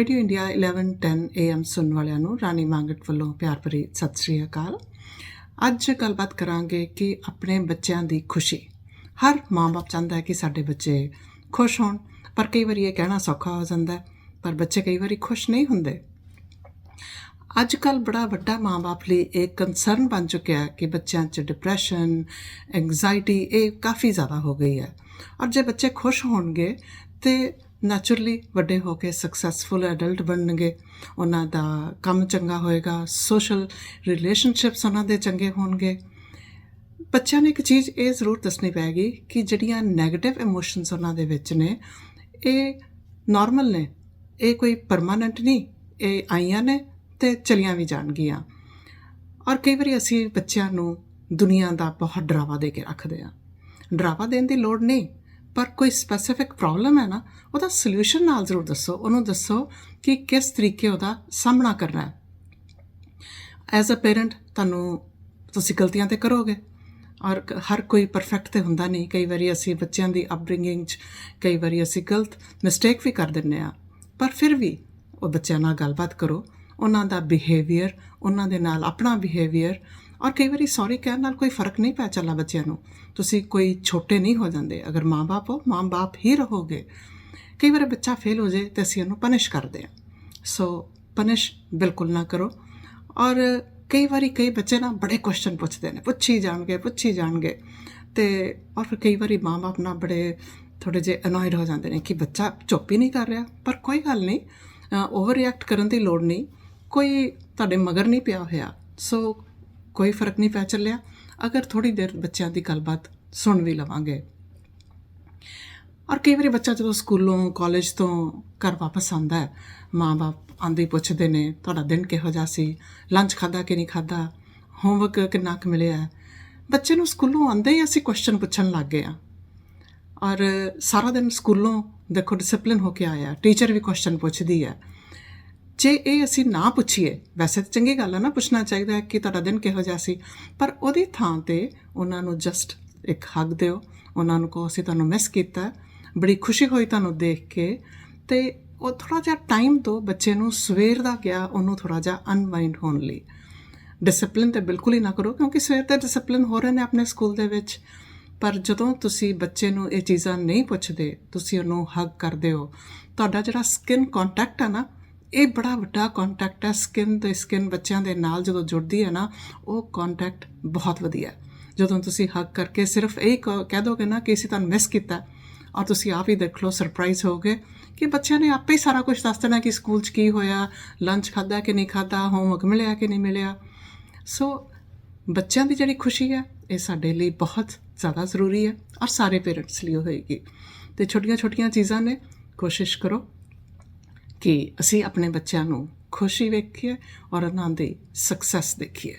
Radio India 1110 AM ਸੁਣਨ ਵਾਲਿਆਂ ਨੂੰ ਰਾਣੀ ਮੰਗਟ ਵੱਲੋਂ ਪਿਆਰ ਭਰੀ ਸਤਿ ਸ੍ਰੀ ਅਕਾਲ। ਅੱਜ ਗੱਲਬਾਤ ਕਰਾਂਗੇ ਕਿ ਆਪਣੇ ਬੱਚਿਆਂ ਦੀ ਖੁਸ਼ੀ। ਹਰ ਮਾਂ-ਬਾਪ ਚਾਹੁੰਦਾ ਹੈ ਕਿ ਸਾਡੇ ਬੱਚੇ ਖੁਸ਼ ਹੋਣ, ਪਰ ਕਈ ਵਾਰੀ ਇਹ ਕਹਿਣਾ ਸੌਖਾ ਹੋ ਜਾਂਦਾ ਹੈ, ਪਰ ਬੱਚੇ ਕਈ ਵਾਰੀ ਖੁਸ਼ ਨਹੀਂ ਹੁੰਦੇ। ਅੱਜ ਕੱਲ ਬੜਾ ਵੱਡਾ ਮਾਂ-ਬਾਪ ਲਈ ਇੱਕ ਕੰਸਰਨ ਬਣ ਚੁੱਕਿਆ ਹੈ ਕਿ ਬੱਚਿਆਂ 'ਚ ਡਿਪਰੈਸ਼ਨ ਐਂਗਜ਼ਾਇਟੀ ਇਹ ਕਾਫੀ ਜ਼ਿਆਦਾ ਹੋ ਗਈ ਹੈ। ਔਰ ਜੇ ਬੱਚੇ ਖੁਸ਼ ਹੋਣਗੇ ਤੇ ਨੈਚੁਰਲੀ ਵੱਡੇ ਹੋ ਕੇ ਸਕਸੈਸਫੁਲ ਐਡਲਟ ਬਣਨਗੇ। ਉਹਨਾਂ ਦਾ ਕੰਮ ਚੰਗਾ ਹੋਏਗਾ ਸੋਸ਼ਲ ਰਿਲੇਸ਼ਨਸ਼ਿਪਸ ਉਹਨਾਂ ਦੇ ਚੰਗੇ ਹੋਣਗੇ। ਬੱਚਿਆਂ ਨੂੰ ਇੱਕ ਚੀਜ਼ ਇਹ ਜ਼ਰੂਰ ਦੱਸਣੀ ਪੈਗੀ ਕਿ ਜਿਹੜੀਆਂ 네ਗੇਟਿਵ ਇਮੋਸ਼ਨਸ ਉਹਨਾਂ ਦੇ ਵਿੱਚ ਨੇ, ਇਹ ਨਾਰਮਲ ਨੇ, ਇਹ ਕੋਈ ਪਰਮਾਨੈਂਟ ਨਹੀਂ, ਇਹ ਆਈਆਂ ਨੇ ਤੇ ਚਲੀਆਂ ਵੀ ਜਾਣਗੀਆਂ। ਔਰ ਕਈ ਵਾਰੀ ਅਸੀਂ ਬੱਚਿਆਂ ਨੂੰ ਦੁਨੀਆ ਦਾ ਬਹੁਤ ਡਰਾਵਾ ਦੇ ਕੇ ਰੱਖਦੇ ਆ ਡਰਾਵਾ ਦੇਣ ਦੀ ਲੋੜ ਨਹੀਂ ਪਰ ਕੋਈ ਸਪੈਸੀਫਿਕ ਪ੍ਰੋਬਲਮ ਹੈ ਨਾ, ਉਹਦਾ ਸੋਲੂਸ਼ਨ ਨਾਲ ਜ਼ਰੂਰ ਦੱਸੋ। ਉਹਨੂੰ ਦੱਸੋ ਕਿ ਕਿਸ ਤਰੀਕੇ ਉਹਦਾ ਸਾਹਮਣਾ ਕਰਨਾ ਹੈ। ਐਜ਼ ਅ ਪੇਰੈਂਟ ਤੁਹਾਨੂੰ ਤੁਸੀਂ ਗਲਤੀਆਂ ਤੇ ਕਰੋਗੇ। ਔਰ ਹਰ ਕੋਈ ਪਰਫੈਕਟ ਤੇ ਹੁੰਦਾ ਨਹੀਂ। ਕਈ ਵਾਰੀ ਅਸੀਂ ਬੱਚਿਆਂ ਦੀ ਅਪਬ੍ਰਿੰਗਿੰਗ 'ਚ, ਕਈ ਵਾਰੀ ਅਸੀਂ ਗਲਤ ਮਿਸਟੇਕ ਵੀ ਕਰ ਦਿੰਨੇ ਆ ਪਰ ਫਿਰ ਵੀ ਉਹ ਬੱਚਿਆਂ ਨਾਲ ਗੱਲਬਾਤ ਕਰੋ। ਉਹਨਾਂ ਦਾ ਬਿਹੇਵੀਅਰ ਉਹਨਾਂ ਦੇ ਨਾਲ ਆਪਣਾ ਬਿਹੇਵੀਅਰ ਔਰ ਕਈ ਵਾਰੀ ਸੌਰੀ ਕਹਿਣ ਨਾਲ ਕੋਈ ਫ਼ਰਕ ਨਹੀਂ ਪੈ ਚੱਲਾ ਬੱਚਿਆਂ ਨੂੰ। ਤੁਸੀਂ ਕੋਈ ਛੋਟੇ ਨਹੀਂ ਹੋ ਜਾਂਦੇ। ਅਗਰ ਮਾਂ-ਬਾਪ ਹੋ, ਮਾਂ-ਬਾਪ ਹੀ ਰਹੋਗੇ। ਕਈ ਵਾਰ ਬੱਚਾ ਫੇਲ ਹੋ ਜਾਏ ਤੇ ਅਸੀਂ ਉਹਨੂੰ ਪਨਿਸ਼ ਕਰਦੇ ਆ ਸੋ ਪਨਿਸ਼ ਬਿਲਕੁਲ ਨਾ ਕਰੋ। ਔਰ ਕਈ ਵਾਰੀ ਕਈ ਬੱਚੇ ਨਾ ਬੜੇ ਕੁਐਸਚਨ ਪੁੱਛਦੇ ਨੇ। ਪੁੱਛੀ ਜਾਣਗੇ ਪੁੱਛੀ ਜਾਣਗੇ। ਤੇ ਔਰ ਫਿਰ ਕਈ ਵਾਰੀ ਮਾਂ-ਬਾਪ ਨਾ ਬੜੇ ਥੋੜੇ ਜਿਹੇ ਅਨੋਇਡ ਹੋ ਜਾਂਦੇ ਨੇ ਕਿ ਬੱਚਾ ਚੁੱਪ ਹੀ ਨਹੀਂ ਕਰ ਰਿਹਾ। ਪਰ ਕੋਈ ਗੱਲ ਨਹੀਂ। ਓਵਰ ਰਿਐਕਟ ਕਰਨ ਦੀ ਲੋੜ ਨਹੀਂ। ਕੋਈ ਤੁਹਾਡੇ ਮਗਰ ਨਹੀਂ ਪਿਆ ਹੋਇਆ। ਸੋ ਕੋਈ ਫ਼ਰਕ ਨਹੀਂ ਪੈ ਚੱਲਿਆ। ਅਗਰ ਥੋੜੀ ਦੇਰ ਬੱਚਿਆਂ ਦੀ ਗੱਲਬਾਤ ਸੁਣ ਵੀ ਲਵਾਂਗੇ। ਔਰ ਕਈ ਵਾਰੀ ਬੱਚਾ ਜਦੋਂ ਸਕੂਲੋਂ, ਕਾਲਜ ਤੋਂ ਘਰ ਵਾਪਸ ਆਉਂਦਾ ਹੈ, ਮਾਂ-ਬਾਪ ਆਂਦੇ ਹੀ ਪੁੱਛਦੇ ਨੇ, ਤੁਹਾਡਾ ਦਿਨ ਕਿਹੋ ਜਿਹਾ ਸੀ? ਲੰਚ ਖਾਦਾ ਕਿ ਨਹੀਂ ਖਾਦਾ ਹੋਮਵਰਕ ਕਿੰਨਾ ਕੁ ਮਿਲਿਆ ਬੱਚੇ ਨੂੰ ਸਕੂਲੋਂ ਆਂਦੇ ਹੀ ਅਸੀਂ ਕੁਐਸਚਨ ਪੁੱਛਣ ਲੱਗ ਗਏ ਆ ਔਰ ਸਾਰਾ ਦਿਨ ਸਕੂਲੋਂ ਦੇਖੋ ਡਿਸਪਲਿਨ ਹੋ ਕੇ ਆਇਆ। ਟੀਚਰ ਵੀ ਕੁਐਸਚਨ ਪੁੱਛਦੀ ਹੈ। ਜੇ ਇਹ ਅਸੀਂ ਨਾ ਪੁੱਛੀਏ, ਵੈਸੇ ਤਾਂ ਚੰਗੀ ਗੱਲ ਹੈ ਨਾ ਪੁੱਛਣਾ ਚਾਹੀਦਾ ਹੈ ਕਿ ਤੁਹਾਡਾ ਦਿਨ ਕਿਹੋ ਜਿਹਾ ਸੀ, ਪਰ ਉਹਦੀ ਥਾਂ ਤੇ ਉਹਨਾਂ ਨੂੰ ਜਸਟ ਇੱਕ ਹੱਗ ਦਿਓ, ਉਹਨਾਂ ਨੂੰ ਕਹੋ, ਅਸੀਂ ਤੁਹਾਨੂੰ ਮਿਸ ਕੀਤਾ ਬੜੀ ਖੁਸ਼ੀ ਹੋਈ ਤੁਹਾਨੂੰ ਦੇਖ ਕੇ ਤੇ ਉਹ ਥੋੜਾ ਜਿਹਾ ਟਾਈਮ ਦਿਓ ਬੱਚੇ ਨੂੰ ਸਵੇਰ ਦਾ ਗਿਆ ਉਹਨੂੰ ਥੋੜਾ ਜਿਹਾ ਅਨਵਾਈਂਡ ਹੋਣ ਲਈ। ਡਿਸਪਲਿਨ ਤੇ ਬਿਲਕੁਲ ਹੀ ਨਾ ਕਰੋ, ਕਿਉਂਕਿ ਸਵੇਰ ਤੇ ਡਿਸਪਲਿਨ ਹੋ ਰਹੇ ਨੇ ਆਪਣੇ ਸਕੂਲ ਦੇ ਵਿੱਚ। ਪਰ ਜਦੋਂ ਤੁਸੀਂ ਬੱਚੇ ਨੂੰ ਇਹ ਚੀਜ਼ਾਂ ਨਹੀਂ ਪੁੱਛਦੇ, ਤੁਸੀਂ ਉਹਨੂੰ ਹੱਗ ਕਰਦੇ ਹੋ ਤੁਹਾਡਾ ਜਿਹੜਾ ਸਕਿਨ ਕੰਟੈਕਟ ਹੈ ਨਾ ਇਹ ਬੜਾ ਵੱਡਾ ਕੰਟੈਕਟ ਹੈ ਸਕਿਨ ਤੇ ਸਕਿਨ ਬੱਚਿਆਂ ਦੇ ਨਾਲ ਜਦੋਂ ਜੁੜਦੀ ਹੈ ਨਾ, ਉਹ ਕੰਟੈਕਟ ਬਹੁਤ ਵਧੀਆ ਹੈ। ਜਦੋਂ ਤੁਸੀਂ ਹੱਗ ਕਰਕੇ ਸਿਰਫ ਇਹ ਕ- ਕਹਿ ਦੋਗੇ ਨਾ ਕਿ ਅਸੀਂ ਤੁਹਾਨੂੰ ਮਿਸ ਕੀਤਾ ਔਰ ਤੁਸੀਂ ਆਪ ਹੀ ਦੇਖ ਲਓ ਸਰਪ੍ਰਾਈਜ਼ ਹੋਗੇ ਕਿ ਬੱਚਿਆਂ ਨੇ ਆਪੇ ਹੀ ਸਾਰਾ ਕੁਝ ਦੱਸ ਦੇਣਾ ਕਿ ਸਕੂਲ 'ਚ ਕੀ ਹੋਇਆ ਲੰਚ ਖਾਦਾ ਕਿ ਨਹੀਂ ਖਾਦਾ ਹੋਮਵਰਕ ਮਿਲਿਆ ਕਿ ਨਹੀਂ ਮਿਲਿਆ। ਸੋ ਬੱਚਿਆਂ ਦੀ ਜਿਹੜੀ ਖੁਸ਼ੀ ਹੈ, ਇਹ ਸਾਡੇ ਲਈ ਬਹੁਤ ਜ਼ਿਆਦਾ ਜ਼ਰੂਰੀ ਹੈ ਔਰ ਸਾਰੇ ਪੇਰੈਂਟਸ ਲਈ ਹੋਏਗੀ। ਤੇ ਛੋਟੀਆਂ-ਛੋਟੀਆਂ ਚੀਜ਼ਾਂ ਨੇ, ਕੋਸ਼ਿਸ਼ ਕਰੋ ਕਿ ਅਸੀਂ ਆਪਣੇ ਬੱਚਿਆਂ ਨੂੰ ਖੁਸ਼ੀ ਵੇਖੀਏ ਔਰ ਉਹਨਾਂ ਦੀ ਸਕਸੈਸ ਦੇਖੀਏ।